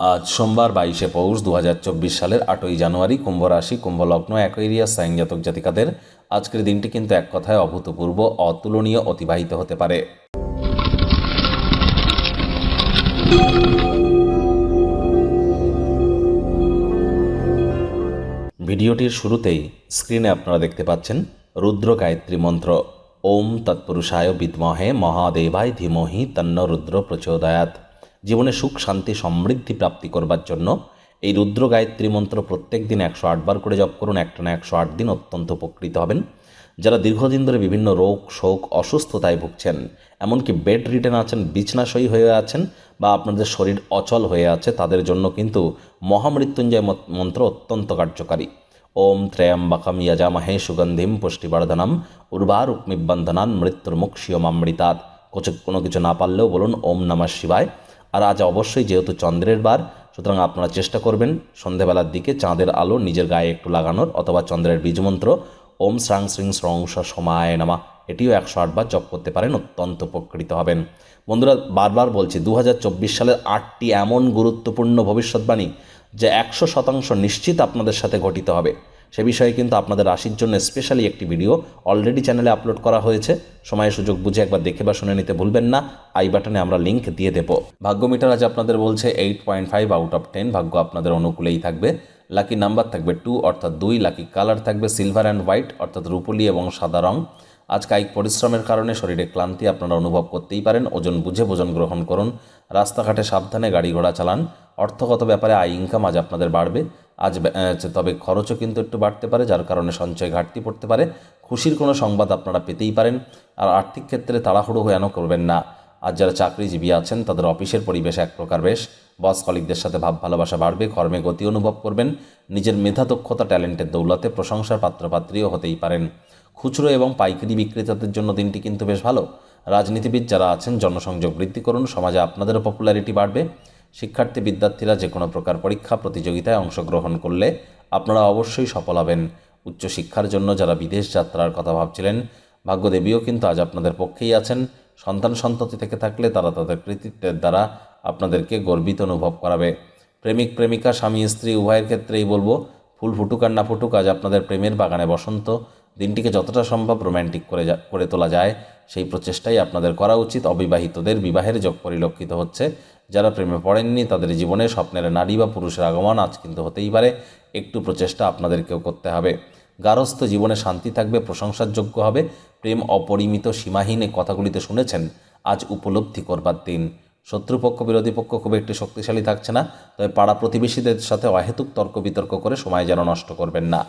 আজ সোমবার বাইশে পৌষ দু হাজার চব্বিশ সালের আটই জানুয়ারি কুম্ভ রাশি কুম্ভ লগ্ন অ্যাকোয়েরিয়াস সাইন জাতক জাতিকাদের আজকের দিনটি কিন্তু এক কথায় অভূতপূর্ব, অতুলনীয়, অতিবাহিত হতে পারে। ভিডিওটির শুরুতেই স্ক্রিনে আপনারা দেখতে পাচ্ছেন রুদ্র গায়ত্রী মন্ত্র। ওম তৎপুরুষায় বিদ্মহে মহাদেবায় ধীমহি তন্ন রুদ্র প্রচোদয়াত জীবনে সুখ, শান্তি, সমৃদ্ধি প্রাপ্তি করবার জন্য। এই রুদ্র গায়ত্রী মন্ত্র প্রত্যেক দিন একশো আটবার করে জপ করুন। একটানা একশো আট দিন অত্যন্ত উপকৃত হবেন। যারা দীর্ঘদিন ধরে বিভিন্ন রোগ, শোক, অসুস্থতায় ভুগছেন, এমনকি বেড রিটেন আছেন বিছনাশয়ী হয়ে আছেন বা আপনাদের শরীর অচল হয়ে আছে, তাদের জন্য কিন্তু মহামৃত্যুঞ্জয় মত- মন্ত্র অত্যন্ত কার্যকারী। ওম ত্রয়ম্বকম যজামহে সুগন্ধিম পুষ্টিবর্ধনম উর্বারুক্মিবন্ধনান মৃত্যুর্মুক্ষিয়মামৃতাৎ। কিছু কোনো কিছু না পারলেও বলুন, ওম নমঃ শিবায়। আর আজ অবশ্যই যেহেতু চন্দ্রের বার, সুতরাং আপনারা চেষ্টা করবেন সন্ধেবেলার দিকে চাঁদের আলো নিজের গায়ে একটু লাগানোর অথবা চন্দ্রের বীজমন্ত্র, ওম শ্রাং শ্রিং স্রংস সমায় নামা, এটিও একশো আটবার জপ করতে পারেন, অত্যন্ত উপকৃত হবেন। বন্ধুরা, বারবার বলছি দু হাজার চব্বিশ সালের আটটি এমন গুরুত্বপূর্ণ ভবিষ্যৎবাণী যে একশো শতাংশ নিশ্চিত আপনাদের সাথে ঘটিত হবে। সে বিষয়ে কিন্তু আপনাদের রাশির জন্য স্পেশালি একটি ভিডিও অলরেডি চ্যানেলে আপলোড করা হয়েছে। সময় সুযোগ বুঝে একবার দেখে বা শুনে নিতে ভুলবেন না। আই বাটনে আমরা লিঙ্ক দিয়ে দেব। ভাগ্য মিটার আজ আপনাদের বলছে eight point five out of ten ভাগ্য আপনাদের অনুকূলেই থাকবে। লাকি নাম্বার থাকবে টু অর্থাৎ দুই। লাকি কালার থাকবে সিলভার অ্যান্ড হোয়াইট অর্থাৎ রুপলি এবং সাদা রং। আজ কায়িক পরিশ্রমের কারণে শরীরে ক্লান্তি আপনারা অনুভব করতেই পারেন। ওজন বুঝে ভোজন গ্রহণ করুন। রাস্তাঘাটে সাবধানে গাড়ি ঘোড়া চালান। অর্থগত ব্যাপারে আয় ইনকাম আজ আপনাদের বাড়বে। আজ তবে খরচও কিন্তু একটু বাড়তে পারে, যার কারণে সঞ্চয় ঘাটতি পড়তে পারে। খুশির কোনো সংবাদ আপনারা পেতেই পারেন। আর আর্থিক ক্ষেত্রে তাড়াহুড়ো হয়ে করবেন না। আর যারা চাকরিজীবী আছেন, তাদের অফিসের পরিবেশ এক প্রকার বেশ। বস কলিকদের সাথে ভাব ভালোবাসা বাড়বে, কর্মে গতি অনুভব করবেন। নিজের মেধা দক্ষতা ট্যালেন্টের দৌলতে প্রশংসার পাত্রপাত্রীও হতেই পারেন। খুচরো এবং পাইকারি বিক্রেতাদের জন্য দিনটি কিন্তু বেশ ভালো। রাজনীতিবিদ যারা আছেন, জনসংযোগ বৃদ্ধি করুন, সমাজে আপনাদেরও পপুলারিটি বাড়বে। শিক্ষার্থী, বিদ্যার্থীরা যে কোনো প্রকার পরীক্ষা, প্রতিযোগিতায় অংশগ্রহণ করলে আপনারা অবশ্যই সফল হবেন। উচ্চশিক্ষার জন্য যারা বিদেশ যাত্রার কথা ভাবছিলেন, ভাগ্যদেবীও কিন্তু আজ আপনাদের পক্ষেই আছেন। সন্তান সন্ততি থেকে থাকলে তারা তাদের কৃতিত্বের দ্বারা আপনাদেরকে গর্বিত অনুভব করাবে। প্রেমিক, প্রেমিকা, স্বামী, স্ত্রী, উভয়ের ক্ষেত্রেই বলব, ফুল ফুটুক আর না ফুটুক, আজ আপনাদের প্রেমের বাগানে বসন্ত। দিনটিকে যতটা সম্ভব রোম্যান্টিক করে করে তোলা যায়, সেই প্রচেষ্টাই আপনাদের করা উচিত। অবিবাহিতদের বিবাহের যোগ পরিলক্ষিত হচ্ছে। যারা প্রেমে পড়েননি, তাদের জীবনে স্বপ্নের নারী বা পুরুষের আগমন আজ কিন্তু হতেই পারে। একটু প্রচেষ্টা আপনাদেরকেও করতে হবে। গারস্থ জীবনে শান্তি থাকবে, প্রশংসার যোগ্য হবে। প্রেম অপরিমিত, সীমাহীন কথাগুলিতে শুনেছেন, আজ উপলব্ধি করবার দিন। শত্রুপক্ষ, বিরোধী পক্ষ খুব একটি শক্তিশালী থাকছে না, তবে পাড়া প্রতিবেশীদের সাথে অহেতুক তর্ক বিতর্ক করে সময় যেন নষ্ট করবেন না।